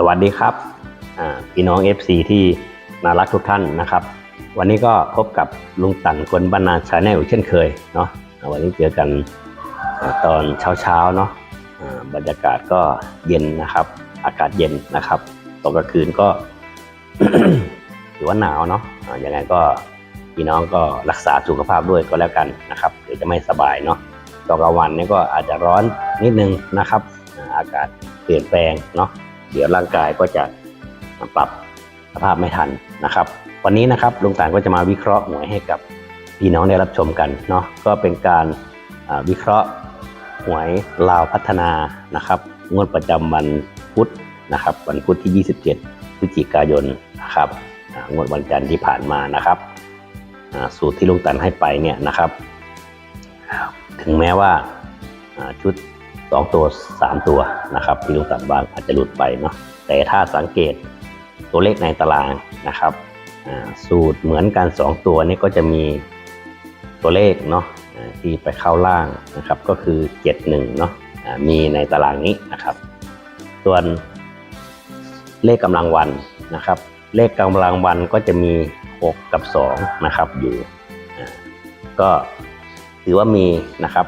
สวัสดีครับพี่น้อง FC ที่น่ารักทุกท่านนะครับ วันนี้ก็พบกับลุงตันคนบ้านนาชาแนลเช่นเคยเนาะวันนี้เจอกันอ่าตอนเช้าๆเนาะบรรยากาศก็เย็นนะครับ อากาศเย็นนะครับตอนกลางคืนก็ถือว่าหนาวเนาะยังไงก็พี่น้องก็รักษาสุขภาพด้วยก็แล้วกันนะครับเดี๋ยวจะไม่สบายเนาะตอนกลางวันนี่ก็อาจจะร้อนนิดนึงนะครับ อากาศเปลี่ยนแปลงเนาะ เดี๋ยวร่างกายก็จะปรับสภาพไม่ทันนะครับ วันนี้นะครับลุงต่างก็จะมาวิเคราะห์หวยให้กับพี่น้องได้รับชมกันเนาะก็เป็นการวิเคราะห์หวยลาวพัฒนานะครับงวดประจำวันพุธนะครับ วันพุธที่ 27พฤศจิกายนนะครับงวดวันจันทร์ที่ผ่านมานะครับสูตรที่ลุงตันให้ไปเนี่ยนะครับ ถึงแม้ว่าชุด สองตัวสามตัวนะครับ ที่ลุงตัดบางอาจจะหลุดไปเนาะแต่ถ้าสังเกตตัวเลขในตารางนะครับสูตรเหมือนกันสองตัวนี้ก็จะมีตัวเลขเนาะที่ไปเข้าล่างนะครับก็คือเจ็ดหนึ่งเนาะมีในตารางนี้นะครับ ส่วนเลขกำลังวันนะครับ เลขกำลังวันก็จะมี 6 กับ2นะครับอยู่ก็ถือว่ามีนะครับ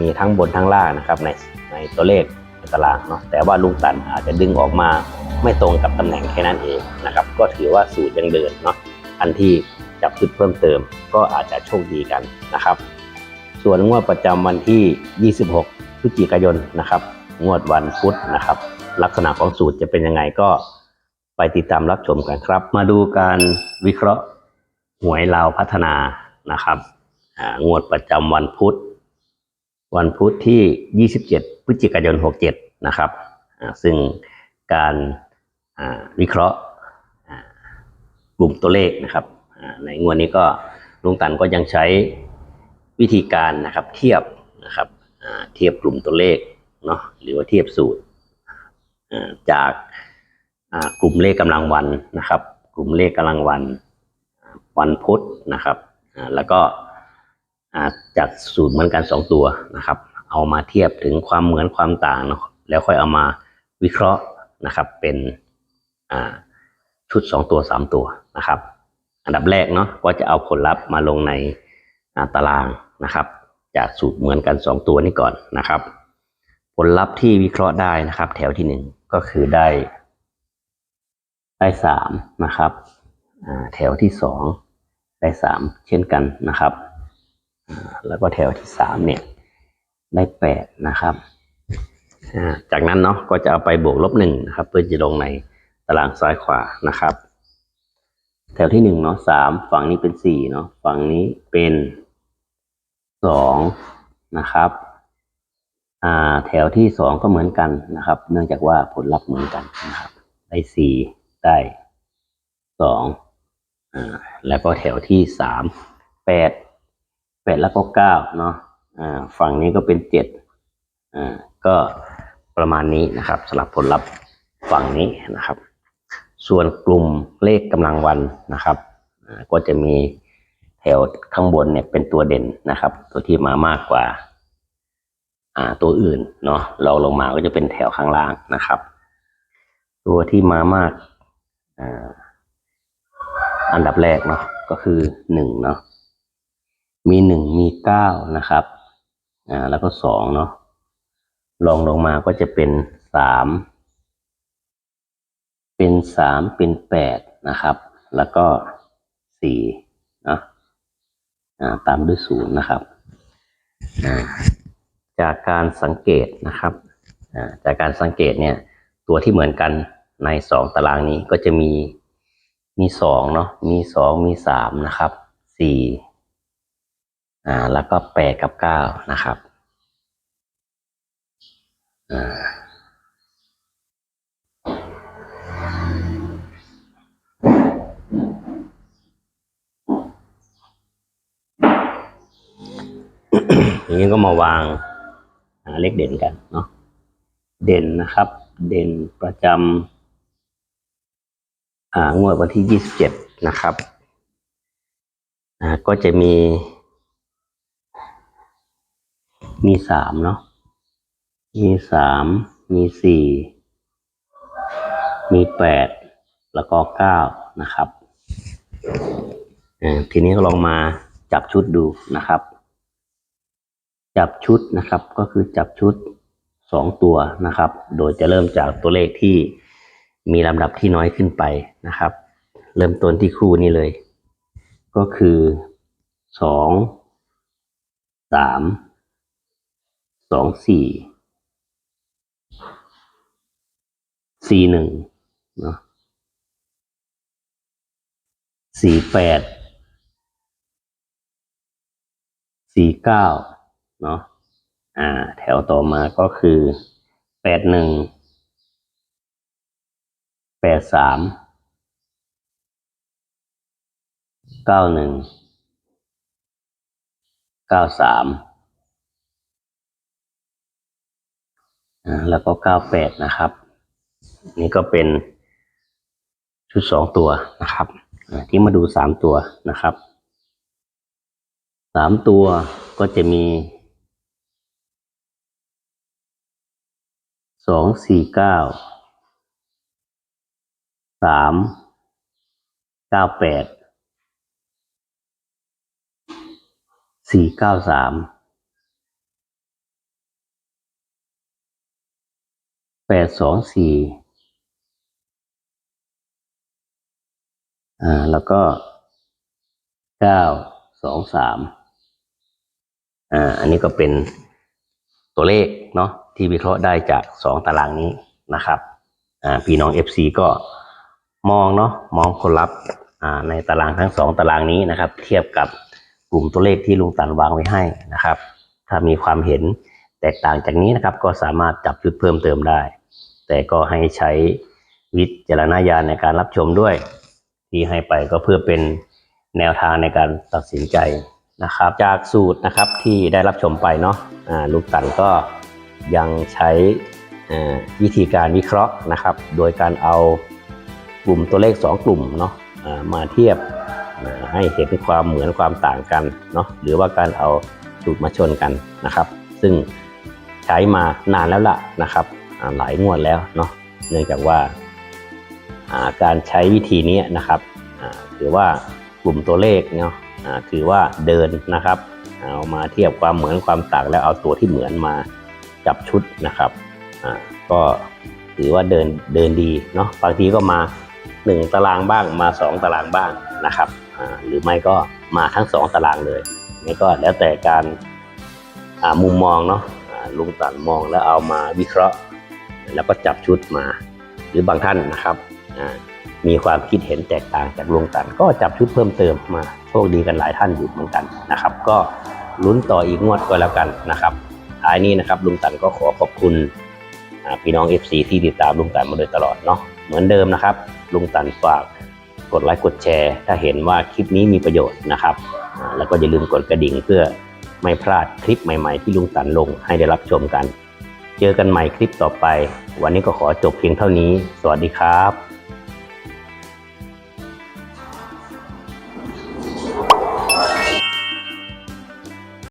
มีทั้งบนทั้งล่างนะครับใน ในตัวเลขในตารางเนาะแต่ว่าลุงตันอาจจะดึงออกมาไม่ตรงกับตำแหน่งแค่นั้นเองนะครับ ก็ถือว่าสูตรยังเดินเนาะอันที่จับจุดเพิ่มเติม ก็อาจจะโชคดีกันนะครับ ส่วนงวดประจำวันที่ 26พฤศจิกายนนะครับ งวดวันพุธนะครับ ลักษณะของสูตรจะเป็นยังไงก็ไปติดตามรับชมกันครับ มาดูการวิเคราะห์หวยลาวพัฒนานะครับงวดประจำวันพุธ วันพุธที่ 27 พฤศจิกายน 67 นะครับซึ่งการวิเคราะห์กลุ่มตัวเลขนะครับในงวดนี้ก็ลุงตันก็ยังใช้วิธีการนะครับเทียบนะครับเทียบกลุ่มตัวเลขเนาะหรือว่าเทียบสูตรจากกลุ่มเลขกำลังวันนะครับ กลุ่มเลขกำลังวันวันพุธนะครับแล้วก็จากสูตรเหมือนกันสองตัวนะครับ เอามาเทียบถึงความเหมือนความต่างแล้วค่อยเอามาวิเคราะห์นะครับ เป็นชุดสองตัวสามตัวนะครับ อันดับแรกเนาะก็จะเอาผลลัพธ์มาลงในตารางนะครับ จากสูตรเหมือนกันสองตัวนี้ก่อนนะครับ ผลลัพธ์ที่วิเคราะห์ได้นะครับ แถวที่หนึ่งก็คือได้ ได้สามนะครับแถวที่สองได้สามเช่นกันนะครับ แล้วก็แถวที่สามเนี่ย ได้แปดนะครับ จากนั้นเนาะก็จะเอาไปบวกลบหนึ่งนะครับ เพื่อจะลงในตารางซ้ายขวานะครับ แถวที่หนึ่งเนาะสามฝั่งนี้เป็นสี่เนาะฝั่งนี้เป็นสองนะครับอ่าแถวที่สองก็เหมือนกันนะครับ เนื่องจากว่าผลลัพธ์เหมือนกันนะครับ ได้สี่ได้สองอ่าแล้วก็แถวที่สามแปดแปดแล้วก็เก้าเนาะ ฝั่งนี้ก็เป็นเจ็ดก็ประมาณนี้นะครับสำหรับผลลัพธ์ฝั่งนี้นะครับ ส่วนกลุ่มเลขกำลังวันนะครับก็จะมีแถวข้างบนเนี่ยเป็นตัวเด่นนะครับ ตัวที่มามากกว่าตัวอื่นเนาะเราลงมาก็จะเป็นแถวข้างล่างนะครับ ตัวที่มามากอันดับแรกเนาะก็คือหนึ่งเนาะมีหนึ่งมีเก้านะครับ อ่า แล้วก็สองเนาะลองลงมาก็จะเป็นสามเป็นสามเป็นแปดนะครับ แล้วก็สี่เนาะอ่าตามด้วยศูนย์นะครับอ่าจากการสังเกตนะครับอ่าจากการสังเกตเนี่ย ตัวที่เหมือนกันในสองตารางนี้ก็จะมีมีสองเนาะมีสองมีสามนะครับสี่ อ่าแล้วก็แปดกับเก้านะครับอ่าอย่างนี้ก็มาวางหาเลขเด่นกันเนาะเด่นนะครับ เด่นประจำอ่างวดวันที่ยี่สิบเจ็ดนะครับอ่าก็จะมี มีสามเนาะ มีสาม มีสี่ มีแปด แล้วก็เก้านะครับอ่าทีนี้ก็ลองมาจับชุดดูนะครับ จับชุดนะครับ ก็คือจับชุดสองตัวนะครับ โดยจะเริ่มจากตัวเลขที่มีลำดับที่น้อยขึ้นไปนะครับ เริ่มต้นที่คู่นี้เลย ก็คือสองสาม สองสี่สี่หนึ่งเนาะสี่แปดสี่เก้าเนาะอ่า แถวต่อมาก็คือแปดหนึ่งแปดสามเก้าหนึ่งเก้าสามอ่า แล้วก็เก้าแปดนะครับ นี่ก็เป็นชุดสองตัวนะครับที่มาดูสามตัวนะครับสามตัวก็จะมีสองสี่เก้าสามเก้าแปดสี่เก้าสาม แปดสองสี่อ่าแล้วก็เก้าสองสามอ่าอันนี้ก็เป็นตัวเลขเนาะที่วิเคราะห์ได้จากสองตารางนี้นะครับอ่าพี่น้อง FC ก็มองเนาะมองคนรับอ่าในตารางทั้งสองตารางนี้นะครับ เทียบกับกลุ่มตัวเลขที่ลุงตันวางไว้ให้นะครับ ถ้ามีความเห็น แตกต่างจากนี้นะครับก็สามารถจับจุดเพิ่มเติมได้ แต่ก็ให้ใช้วิจารณญาณในการรับชมด้วย ที่ให้ไปก็เพื่อเป็นแนวทางในการตัดสินใจนะครับ จากสูตรนะครับที่ได้รับชมไปเนาะอ่าลูกตันก็ยังใช้วิธีการวิเคราะห์นะครับ โดยการเอากลุ่มตัวเลข 2 กลุ่มเนาะมาเทียบให้เห็นความเหมือนความต่างกันเนาะหรือว่าการเอาสูตรมาชนกันนะครับ ซึ่ง ใช้มานานแล้วล่ะนะครับหลายงวดแล้วเนาะเนื่องจากว่าการใช้วิธีนี้นะครับถือว่ากลุ่มตัวเลขเนาะถือว่าเดินนะครับเอามาเทียบความเหมือนความต่างแล้วเอาตัวที่เหมือนมาจับชุดนะครับก็ถือว่าเดินเดินดีเนาะบางทีก็มา 1 ตารางบ้างมา 2 ตารางบ้างนะครับหรือไม่ก็มาทั้ง 2 ตารางเลยนี่ก็แล้วแต่การมุมมองเนาะ ลุงตันมองแล้วเอามาวิเคราะห์ แล้วก็จับชุดมา หรือบางท่านนะครับมีความคิดเห็นแตกต่างจากลุงตันก็จับชุดเพิ่มเติมมาโชคดีกันหลายท่านอยู่เหมือนกันนะครับ ก็ลุ้นต่ออีกงวดก็แล้วกันนะครับท้ายนี้นะครับลุงตันก็ขอขอบคุณพี่น้อง FC ที่ติดตามลุงตันมาโดยตลอดเนาะเหมือนเดิมนะครับ ลุงตันฝากกดไลค์กดแชร์ ถ้าเห็นว่าคลิปนี้มีประโยชน์นะครับ แล้วก็อย่าลืมกดกระดิ่งเพื่อ ไม่พลาดคลิปใหม่ๆที่ลุงตันลงให้ได้รับชมกัน เจอกันใหม่คลิปต่อไป วันนี้ก็ขอจบเพียงเท่านี้ สวัสดีครับ